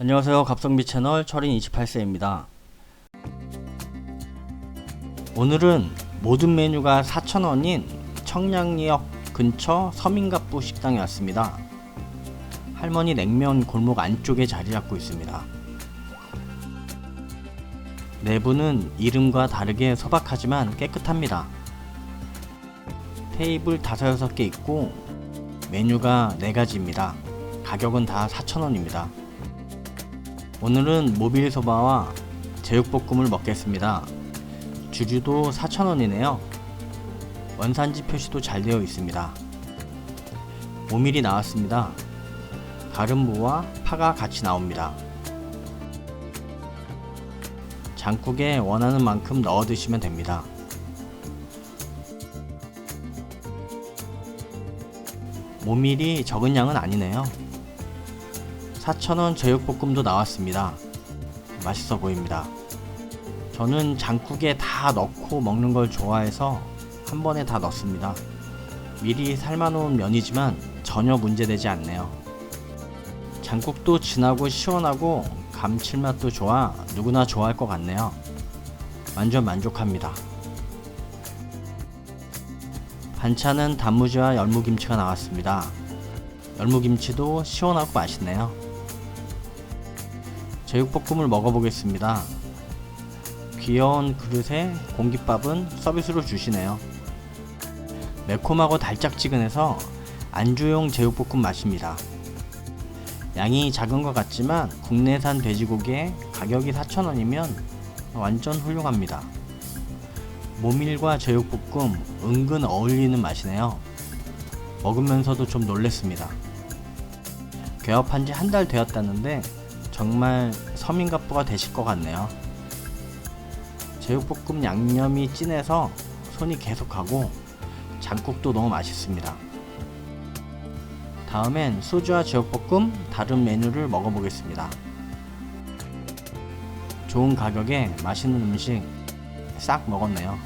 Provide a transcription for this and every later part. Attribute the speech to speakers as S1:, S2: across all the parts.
S1: 안녕하세요. 갑성비 채널 철인 28세입니다. 오늘은 모든 메뉴가 4,000원인 청량리역 근처 서민갑부 식당에 왔습니다. 할머니 냉면 골목 안쪽에 자리 잡고 있습니다. 내부는 이름과 다르게 소박하지만 깨끗합니다. 테이블 5, 6개 있고 메뉴가 4가지입니다. 가격은 다 4,000원입니다. 오늘은 모빌 소바와 제육볶음을 먹겠습니다. 주주도 4,000원이네요. 원산지 표시도 잘 되어 있습니다. 5mm 나왔습니다. 가름무와 파가 같이 나옵니다. 장국에 원하는 만큼 넣어 드시면 됩니다. 모밀이 적은 양은 아니네요. 4,000원 제육볶음도 나왔습니다. 맛있어 보입니다. 저는 장국에 다 넣고 먹는 걸 좋아해서 한 번에 다 넣습니다. 미리 삶아놓은 면이지만 전혀 문제되지 않네요. 장국도 진하고 시원하고 감칠맛도 좋아 누구나 좋아할 것 같네요. 완전 만족합니다. 반찬은 단무지와 열무김치가 나왔습니다. 열무김치도 시원하고 맛있네요. 제육볶음을 먹어보겠습니다. 귀여운 그릇에 공깃밥은 서비스로 주시네요. 매콤하고 달짝지근해서 안주용 제육볶음 맛입니다. 양이 작은 것 같지만 국내산 돼지고기에 가격이 4,000원이면 완전 훌륭합니다. 모밀과 제육볶음 은근 어울리는 맛이네요. 먹으면서도 좀 놀랬습니다. 개업한 지 한 달 되었다는데 정말 서민갑부가 되실 것 같네요. 제육볶음 양념이 진해서 손이 계속 가고 장국도 너무 맛있습니다. 다음엔 소주와 제육볶음 다른 메뉴를 먹어보겠습니다. 좋은 가격에 맛있는 음식 싹 먹었네요.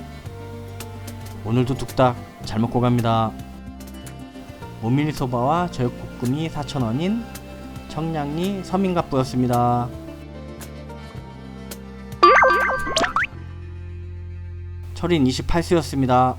S1: 오늘도 뚝딱 잘 먹고 갑니다. 모밀 소바와 제육볶음이 4,000원인 청량리 서민갑부였습니다. 철인 28세였습니다.